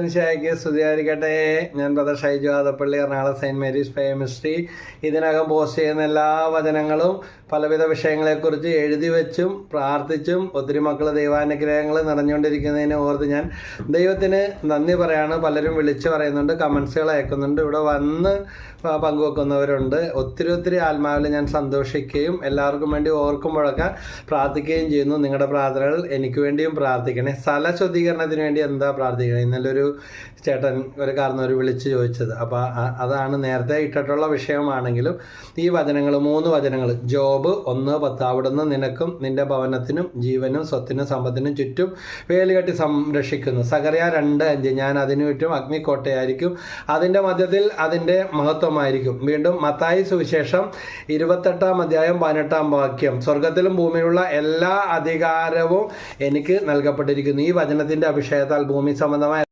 സംശയക്ക് സ്തുതിയായിരിക്കട്ടെ ഞാൻ brother Shaiju Adappally Ernakulam saint Mary's ഫേമിസ്ട്രി ഇതിനകം പോസ്റ്റ് ചെയ്യുന്ന എല്ലാ വചനങ്ങളും പലവിധ വിഷയങ്ങളെക്കുറിച്ച് എഴുതി വെച്ചും പ്രാർത്ഥിച്ചും ഒത്തിരി മക്കൾ ദൈവാനുഗ്രഹങ്ങൾ നിറഞ്ഞുകൊണ്ടിരിക്കുന്നതിനെ ഓർത്ത് ഞാൻ ദൈവത്തിന് നന്ദി പറയാണ്. പലരും വിളിച്ചു പറയുന്നുണ്ട് കമൻസുകൾ അയക്കുന്നുണ്ട്. ഇവിടെ വന്ന് പങ്കുവെക്കുന്നവരുണ്ട്. ഒത്തിരി ഒത്തിരി ആത്മാവിൽ ഞാൻ സന്തോഷിക്കുകയും എല്ലാവർക്കും വേണ്ടി ഓർക്കുമ്പോഴൊക്കെ പ്രാർത്ഥിക്കുകയും ചെയ്യുന്നു. നിങ്ങളുടെ പ്രാർത്ഥനകൾ എനിക്ക് വേണ്ടിയും പ്രാർത്ഥിക്കണേ. സ്ഥല ശുദ്ധീകരണത്തിന് വേണ്ടി എന്താ പ്രാർത്ഥിക്കണേ? ഇന്നലെ ഒരു ചേട്ടൻ ഒരു കാരണവർ വിളിച്ച് ചോദിച്ചത്. അപ്പോൾ അതാണ് നേരത്തെ ഇട്ടിട്ടുള്ള വിഷയമാണെങ്കിലും ഈ വചനങ്ങൾ മൂന്ന് വചനങ്ങൾ ജോബ് ഒന്ന് പത്ത് അവിടുന്ന് നിനക്കും നിന്റെ ഭവനത്തിനും ജീവനും സ്വത്തിനും സമ്പത്തിനും ചുറ്റും വേലുകെട്ടി സംരക്ഷിക്കുന്നു. സകറിയ രണ്ട് അഞ്ച് ഞാൻ അതിനു ചുറ്റും അഗ്നിക്കോട്ടയായിരിക്കും. അതിന്റെ മധ്യത്തിൽ അതിന്റെ മഹത്വമായിരിക്കും. വീണ്ടും മത്തായി സുവിശേഷം ഇരുപത്തെട്ടാം അധ്യായം പതിനെട്ടാം വാക്യം. സ്വർഗത്തിലും ഭൂമിയിലുള്ള എല്ലാ അധികാരവും എനിക്ക് നൽകപ്പെട്ടിരിക്കുന്നു. ഈ വചനത്തിന്റെ അഭിഷേകത്താൽ ഭൂമി സംബന്ധമായ